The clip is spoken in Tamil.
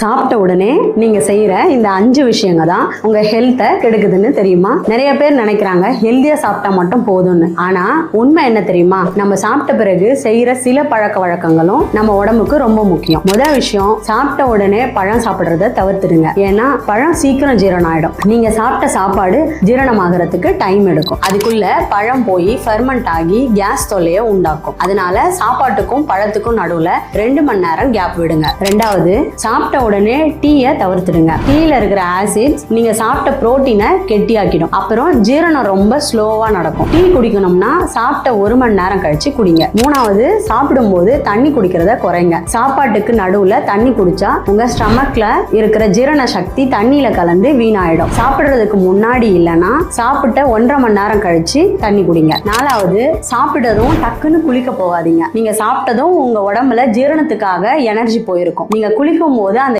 சாப்பிட்ட உடனே நீங்க செய்யற இந்த அஞ்சு விஷயங்க தான் உங்க ஹெல்த்தை கெடுக்குதுன்னு தெரியுமா? நிறைய பேர் நினைக்கிறாங்க ஹெல்த்தியா சாப்பிட்டா மட்டும் போதும்னு. ஆனா உண்மை என்ன தெரியுமா? நம்ம சாப்பிட்ட பிறகு செய்யற சில பழக்க வழக்கங்களும் நம்ம உடம்புக்கு ரொம்ப முக்கியம். முதல் விஷயம் சாப்பிட்ட உடனே பழம் சாப்பிடுறத தவிர்த்துடுங்க. ஏன்னா பழம் சீக்கிரம் ஜீரணம் ஆயிடும் நீங்க சாப்பிட்ட சாப்பாடு ஜீரணமாகறதுக்கு டைம் எடுக்கும். அதுக்குள்ள பழம் போய் ஃபெர்மெண்ட் ஆகி கேஸ் தொல்லையை உண்டாக்கும். அதனால சாப்பாட்டுக்கும் பழத்துக்கும் நடுவுல ரெண்டு மணி நேரம் கேப் விடுங்க. ரெண்டாவது சாப்பிட்ட உடனே டீயை தவிர்த்துடுங்க. டீயில் இருக்கிற ஆசிட்ஸ் நீங்கள் சாப்பிட்ட ப்ரோட்டீனை கெட்டியாக்கிடும். அப்புறம் ஜீரணம் ரொம்ப ஸ்லோவாக நடக்கும். டீ குடிக்கணும்னா சாப்பிட்ட ஒரு மணி நேரம் கழிச்சு குடிங்க. மூணாவது சாப்பிடும்போது தண்ணி குடிக்கிறத குறைங்க. சாப்பாட்டுக்கு நடுவில் தண்ணி குடிச்சா உங்கள் ஸ்டமக்கில் இருக்கிற ஜீரண சக்தி தண்ணியில் கலந்து வீணாயிடும். சாப்பிட்றதுக்கு முன்னாடி இல்லைன்னா சாப்பிட்ட ஒன்றரை மணி நேரம் கழிச்சு தண்ணி குடிங்க. நாலாவது சாப்பிட்டதும் டக்குன்னு குளிக்க போகாதீங்க. நீங்க சாப்பிட்டதும் உங்க உடம்புல ஜீரணத்துக்காக எனர்ஜி போயிருக்கும். நீங்க குளிக்கும் போது அந்த